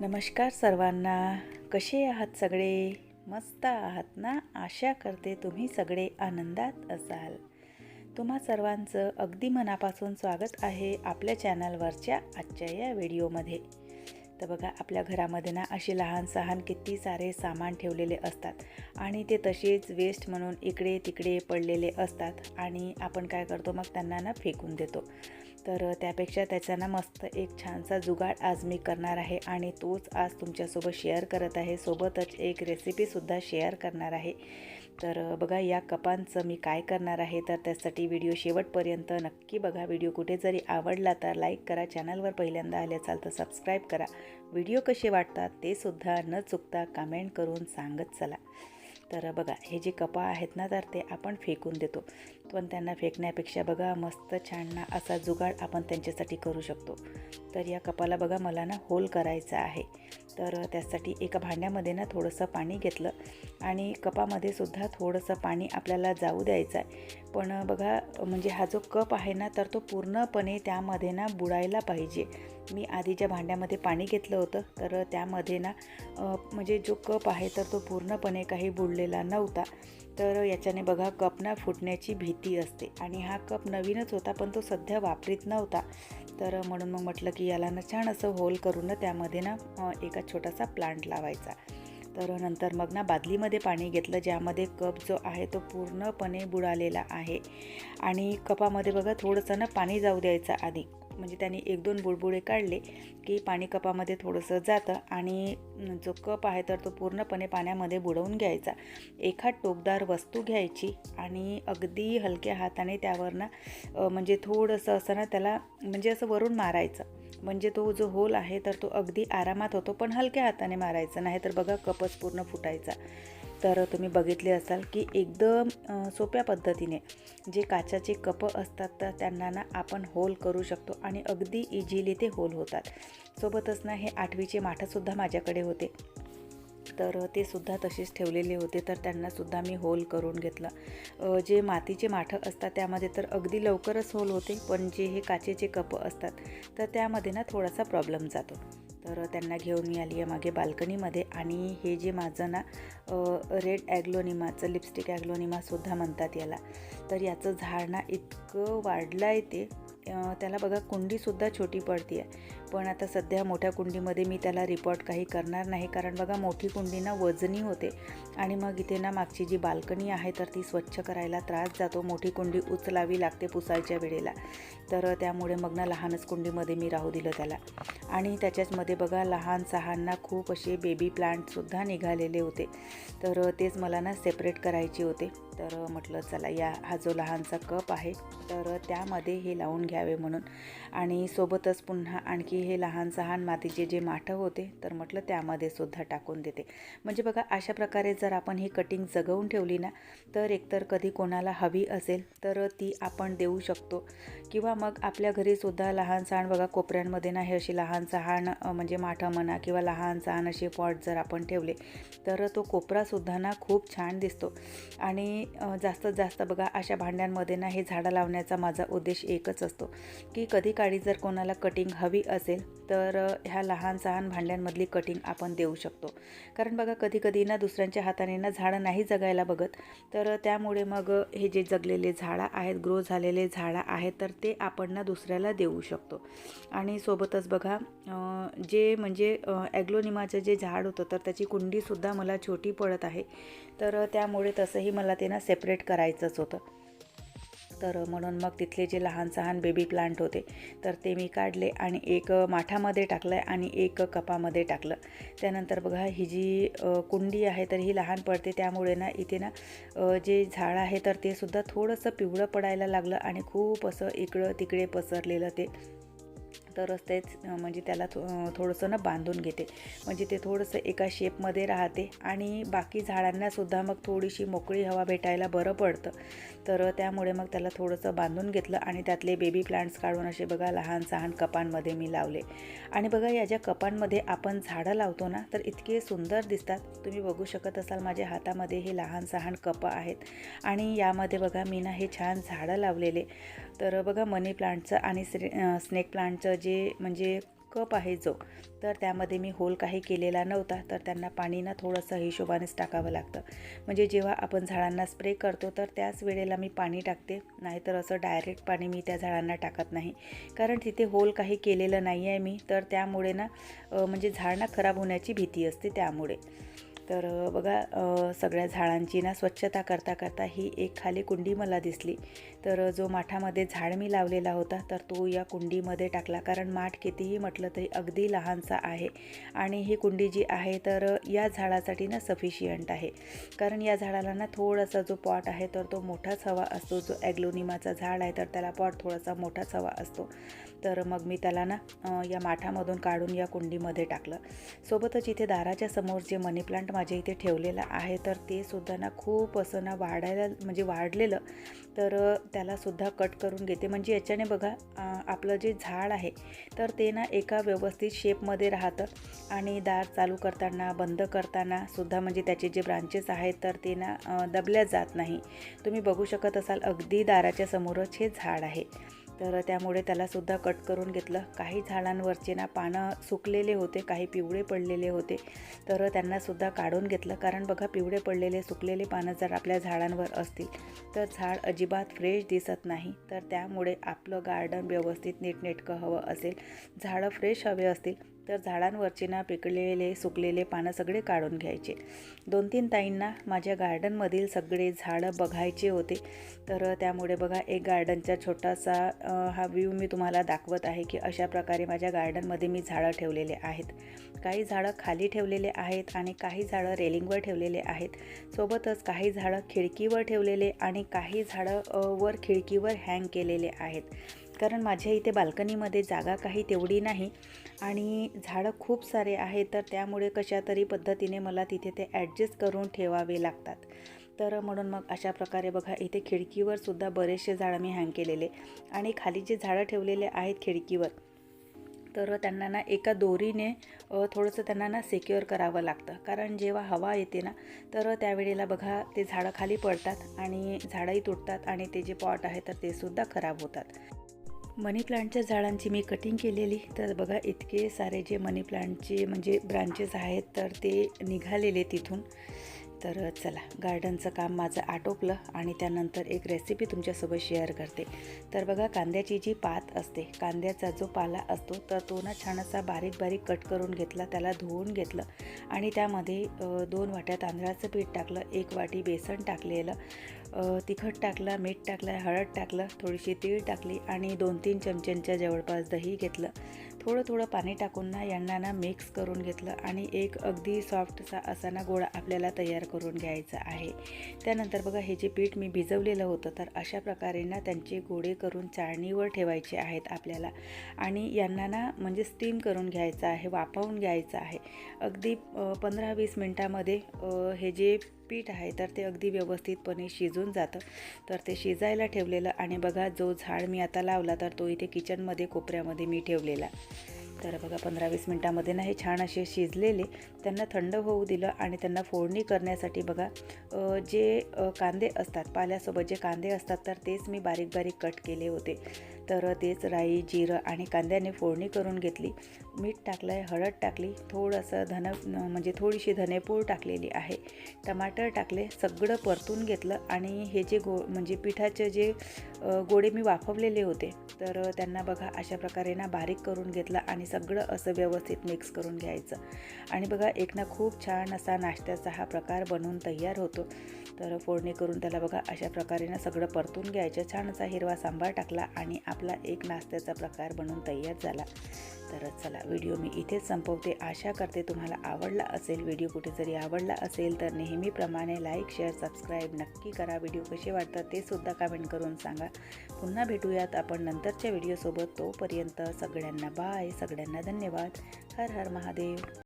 नमस्कार सर्वांना. कसे आहात सगळे? मस्त आहात ना? आशा करते तुम्ही सगळे आनंदात असाल. तुम्हा सर्वांचं अगदी मनापासून स्वागत आहे आपल्या चॅनलवरच्या आजच्या या व्हिडिओमध्ये. तर बघा आपल्या घरामध्ये ना असे लहान सहान किती सारे सामान ठेवलेले असतात. आणि ते तसेच वेस्ट म्हणून इकडे तिकडे पडलेले असतात. आणि आपण काय करतो मग त्यांना ना फेकून देतो. तर त्यापेक्षा त्याचा ना मस्त एक छानसा जुगाड आज मी करणार आहे आणि तोच आज तुमच्यासोबत शेअर करत आहे. सोबतच एक रेसिपीसुद्धा शेअर करणार आहे. तर बघा या कपांचं मी काय करणार आहे तर त्यासाठी व्हिडिओ शेवटपर्यंत नक्की बघा. व्हिडिओ कुठे जरी आवडला तर लाईक करा. चॅनलवर पहिल्यांदा आले असाल तर सबस्क्राईब करा. व्हिडिओ कसे वाटतात ते सुद्धा न चुकता कमेंट करून सांगत चला. तर बघा हे जे कपा आहेत ना तर ते आपण फेकून देतो. पण त्यांना फेकण्यापेक्षा बघा मस्त छान ना असा जुगाड आपण त्यांच्यासाठी करू शकतो. तर या कपाला बघा मला ना होल करायचा आहे. तर त्यासाठी एका भांड्यामध्ये ना थोडंसं पाणी घेतलं आणि कपामध्ये सुद्धा थोडंसं पाणी आपल्याला जाऊ द्यायचं आहे पण बघा म्हणजे हा जो कप आहे ना तर तो पूर्णपणे त्यामध्ये ना बुडायला पाहिजे. मी आधी ज्या भांड्यामध्ये पाणी घेतलं होतं तर त्यामध्ये ना म्हणजे जो कप आहे तर तो पूर्णपणे काही बुडलेला नव्हता. तर याच्याने बघा कप ना फुटण्याची भीती असते. आणि हा कप नवीनच होता पण तो सध्या वापरीत नव्हता. तर म्हणून मग म्हटलं की याला ना छान असं होल करून ना त्यामध्ये ना एका छोटासा प्लांट लावायचा. तर नंतर मग ना बादलीमध्ये पाणी घेतलं ज्यामध्ये कप जो आहे तो पूर्णपणे बुडालेला आहे. आणि कपामध्ये बघा थोडंसं ना पाणी जाऊ द्यायचं आधी. म्हणजे त्याने एक दोन बुडबुडे काढले की पाणी कपामध्ये थोडंसं जातं आणि जो कप आहे तर तो पूर्णपणे पाण्यामध्ये बुडवून घ्यायचा. एखाद टोकदार वस्तू घ्यायची आणि अगदी हलक्या हाताने त्यावरनं म्हणजे थोडंसं असं ना त्याला म्हणजे असं वरून मारायचं. म्हणजे तो जो होल आहे तर तो अगदी आरामात होतो पण हलक्या हाताने मारायचा. नाही तर बघा कपच पूर्ण फुटायचा. तर तुम्ही बघितले असाल की एकदम सोप्या पद्धतीने जे काचाचे कपं असतात तर त्यांना ना आपण होल करू शकतो आणि अगदी इझिली ते होल होतात. सोबतच ना हे आठवीचे माठंसुद्धा माझ्याकडे होते. तर ते सुद्धा तसेच ठेवलेले होते तर त्यांनासुद्धा मी होल करून घेतलं. जे मातीचे माठं असतात त्यामध्ये तर अगदी लवकरच होल होते पण जे हे काचेचे कपं असतात तर त्यामध्ये ना थोडासा प्रॉब्लेम जातो. तर त्यांना घेऊन मी आली आहे मागे बाल्कनीमध्ये. आणि हे जे माझं ना रेड ॲग्लोनिमाचं लिपस्टिक ॲग्लोनिमासुद्धा म्हणतात याला. तर याचं झाड ना इतकं वाढलं आहे ते. त्याला बघा कुंडीसुद्धा छोटी पडते आहे पण आता सध्या मोठ्या कुंडीमध्ये मी त्याला रिपोर्ट काही करणार नाही. कारण बघा मोठी कुंडी ना वजनी होते. आणि मग इथे ना मागची जी बाल्कनी आहे तर ती स्वच्छ करायला त्रास जातो. मोठी कुंडी उचलावी लागते पुसायच्या वेळेला. तर त्यामुळे मग ना लहानच कुंडीमध्ये मी राहू दिलं त्याला. आणि त्याच्याचमध्ये बघा लहान सहांना खूप असे बेबी प्लांटसुद्धा निघालेले होते. तर तेच मला ना सेपरेट करायचे होते. तर म्हटलं चला या हा जो लहानचा कप आहे तर त्यामध्ये हे लावून घ्यावे म्हणून. आणि सोबतच पुन्हा आणखी हे लहान सहान मातीचे जे माठं होते तर म्हटलं त्यामध्ये सुद्धा टाकून देते. म्हणजे बघा अशा प्रकारे जर आपण ही कटिंग जगवून ठेवली ना तर एकतर कधी कोणाला हवी असेल तर ती आपण देऊ शकतो. किंवा मग आपल्या घरीसुद्धा लहान सहान बघा कोपऱ्यांमध्ये ना हे अशी लहान सहान म्हणजे माठं म्हणा किंवा लहान सहान असे पॉट जर आपण ठेवले तर तो कोपरासुद्धा ना खूप छान दिसतो. आणि जास्तीत जास्त बघा अशा भांड्यांमध्ये ना हे झाडं लावण्याचा माझा उद्देश एकच असतो. की कधी काळी जर कोणाला कटिंग हवी असेल तर ह्या लहान सहान भांड्यांमधली कटिंग आपण देऊ शकतो. कारण बघा कधी कधी ना दुसऱ्यांच्या हाताने ना झाडं नाही जगायला बघत तर त्यामुळे मग हे जे जगलेले झाडं आहेत ग्रो झालेले झाडं आहेत तर ते आपण ना दुसऱ्याला देऊ शकतो. आणि सोबतच बघा जे म्हणजे ॲग्लोनिमाचं जे झाड होतं तर त्याची कुंडीसुद्धा मला छोटी पडत आहे. तर त्यामुळे तसंही मला ते ना सेपरेट करायचंच होतं. तर म्हणून मग तिथले जे लहान सहान बेबी प्लांट होते तर ते मी काढले आणि एक माठामध्ये टाकलं आहे आणि एक कपामध्ये टाकलं. त्यानंतर बघा ही जी कुंडी आहे तर ही लहान पडते. त्यामुळे ना इथे ना जे झाड आहे तर ते सुद्धा थोडंसं पिवळं पडायला लागलं आणि खूप असं इकडं तिकडे पसरलेलं ते. तरच तेच म्हणजे त्याला थो थोडंसं ना बांधून घेते. म्हणजे ते थोडंसं एका शेपमध्ये राहते आणि बाकी झाडांनासुद्धा मग थोडीशी मोकळी हवा भेटायला बरं पडतं. तर त्यामुळे मग त्याला थोडंसं बांधून घेतलं आणि त्यातले बेबी प्लांट्स काढून असे बघा लहान सहान कपांमध्ये मी लावले. आणि बघा या ज्या कपांमध्ये आपण झाडं लावतो ना तर इतके सुंदर दिसतात. तुम्ही बघू शकत असाल माझ्या हातामध्ये हे लहान सहान कपं आहेत. आणि यामध्ये बघा मी ना हे छान झाडं लावलेले. तर बघा मनी प्लांटचं आणि स्नेक प्लांटचं जे जे म्हणजे कप आहे जो तर त्यामध्ये मी होल काही केलेला नव्हता तर त्यांना पाणी ना थोडंसं हिशोबानेच टाकावं लागतं. म्हणजे जेव्हा आपण झाडांना स्प्रे करतो तर त्याच वेळेला मी पाणी टाकते. नाहीतर असं डायरेक्ट पाणी मी त्या झाडांना टाकत नाही. कारण तिथे होल काही केलेलं नाही आहे मी तर त्यामुळे ना म्हणजे झाड ना खराब होण्याची भीती असते त्यामुळे. तर बघा सगळ्या झाडांची ना स्वच्छता करता करता ही एक खाली कुंडी मला दिसली. तर जो माठामध्ये झाड मी लावलेला होता तर तो या कुंडीमध्ये टाकला. कारण माठ कितीही म्हटलं तरी अगदी लहानसा आहे. आणि ही कुंडी जी आहे तर या झाडासाठी ना सफिशियंट आहे. कारण या झाडाला ना थोडासा जो पॉट आहे तर तो मोठाच हवा असतो. जो ॲग्लोनिमाचा झाड आहे तर त्याला पॉट थोडासा मोठाच हवा असतो. तर मग मी त्याला ना या माठामधून काढून या कुंडीमध्ये टाकलं. सोबतच इथे दाराच्या समोर जे मनी प्लांट माझ्या इथे ठेवलेलं आहे तर ते सुद्धा ना खूप असं ना वाढायला म्हणजे वाढलेलं. तर त्यालासुद्धा कट करून घेते. म्हणजे याच्याने बघा आपलं जे झाड आहे तर ते ना एका व्यवस्थित शेपमध्ये राहतं. आणि दार चालू करताना बंद करताना सुद्धा म्हणजे त्याचे जे ब्रांचेस आहेत तर ते ना दबल्या जात नाही. तुम्ही बघू शकत असाल अगदी दाराच्या समोरच हे झाड आहे. तर त्यामुळे त्यालासुद्धा कट करून घेतलं. काही झाडांवरचे ना पानं सुकलेले होते काही पिवळे पडलेले होते. तर त्यांनासुद्धा काढून घेतलं. कारण बघा पिवळे पडलेले सुकलेले पानं जर आपल्या झाडांवर असतील तर झाड अजिबात फ्रेश दिसत नाही. तर त्यामुळे आपलं गार्डन व्यवस्थित नीटनेटकं हवं असेल. झाडं फ्रेश हवे असतील तर झाडांवरचे ना पिकलेले सुकलेले पानं सगळे काढून घ्यायचे. दोन तीन ताईंना माझ्या गार्डनमधील सगळे झाडं बघायचे होते. तर त्यामुळे बघा एक गार्डनचा छोटासा हा व्ह्यू मी तुम्हाला दाखवत आहे की अशा प्रकारे माझ्या गार्डनमध्ये मी झाडं ठेवलेले आहेत. काही झाडं खाली ठेवलेले आहेत आणि काही झाडं रेलिंगवर ठेवलेले आहेत. सोबतच काही झाडं खिडकीवर ठेवलेले आणि काही झाडं वर खिडकीवर हँग केलेले आहेत. कारण माझ्या इथे बाल्कनीमध्ये जागा काही तेवढी नाही आणि झाडं खूप सारे आहेत तर त्यामुळे कशा तरी पद्धतीने मला तिथे ते ॲडजस्ट करून ठेवावे लागतात. तर म्हणून मग अशा प्रकारे बघा इथे खिडकीवर सुद्धा बरेचसे झाडं मी हँग केलेले आणि खाली जे झाडं ठेवलेले आहेत खिडकीवर तर त्यांना ना एका दोरीने थोडंसं त्यांना ना सिक्युअर करावं लागतं. कारण जेव्हा हवा येते ना तर त्यावेळेला बघा ते झाडं खाली पडतात आणि झाडंही तुटतात आणि ते जे पॉट आहे तर ते सुद्धा खराब होतात. मनी प्लांटच्या झाडांची मी कटिंग केलेली. तर बघा इतके सारे जे मनी प्लांटचे म्हणजे ब्रांचेस आहेत तर ते निघालेले तिथून. तर चला गार्डनचं काम माझं आटोपलं आणि त्यानंतर एक रेसिपी तुमच्यासोबत शेअर करते. तर बघा कांद्याची जी पात असते कांद्याचा जो पाला असतो तर तो ना छान असा बारीक बारीक कट करून घेतला त्याला धुवून घेतलं आणि त्यामध्ये दोन वाट्या तांदळाचं पीठ टाकलं एक वाटी बेसन टाकलेलं तिखट टाकलं मीठ टाकलं हळद टाकलं थोडीशी तीळ टाकली आणि दोन तीन चमच्यांच्या जवळपास दही घेतलं. थोडं थोडं पाणी टाकून ना यांना ना मिक्स करून घेतलं आणि एक अगदी सॉफ्टसा असा ना गोळा आपल्याला तयार करून घ्यायचा आहे. त्यानंतर बघा हे जे पीठ मी भिजवलेलं होतं तर अशा प्रकारे ना त्यांचे गोळे करून चाळणीवर ठेवायचे आहेत आपल्याला आणि यांना ना म्हणजे स्टीम करून घ्यायचं आहे वाफवून घ्यायचं आहे. अगदी पंधरा वीस मिनटामध्ये हे जे पीठ आहे तर ते अगदी व्यवस्थितपणे शिजून जातं. तर ते शिजायला ठेवलेलं आणि बघा जो झाड मी आता लावला तर तो इथे किचनमध्ये कोपऱ्यामध्ये मी ठेवलेला. तर बघा पंधरा वीस मिनटामध्ये ना हे छान असे शिजलेले. त्यांना थंड होऊ दिलं आणि त्यांना फोडणी करण्यासाठी बघा जे कांदे असतात पाल्यासोबत जे कांदे असतात तर तेच मी बारीक बारीक कट केले होते. तर तेच राई जिरं आणि कांद्याने फोडणी करून घेतली. मीठ टाकलं आहे हळद टाकली थोडंसं धन म्हणजे थोडीशी धनेपूळ टाकलेली आहे. टमाटर टाकले सगळं परतून घेतलं आणि हे जे गो म्हणजे पिठाचे जे गोडे मी वाफवलेले होते तर त्यांना बघा अशा प्रकारे ना बारीक करून घेतलं आणि सगळं असं व्यवस्थित मिक्स करून घ्यायचं. आणि बघा एक ना खूप छान असा नाश्त्याचा हा प्रकार बनवून तयार होतो. तर फोडणी करून त्याला बघा अशा प्रकारे ना सगळं परतून घ्यायचं. छान असा हिरवा सांबार टाकला आणि आपला एक नाश्त्याचा प्रकार बनवून तयार झाला. तर चला व्हिडिओ मी इथेच संपवते. आशा करते तुम्हाला आवडला असेल व्हिडिओ कुठे जरी आवडला असेल तर नेहमीप्रमाणे लाईक शेअर सबस्क्राईब नक्की करा. व्हिडिओ कसे वाटतात ते सुद्धा कमेंट करून सांगा. पुन्हा भेटूयात आपण नंतरच्या व्हिडिओसोबत तोपर्यंत सगळ्यांना बाय सगळ्यांना धन्यवाद. हर हर महादेव.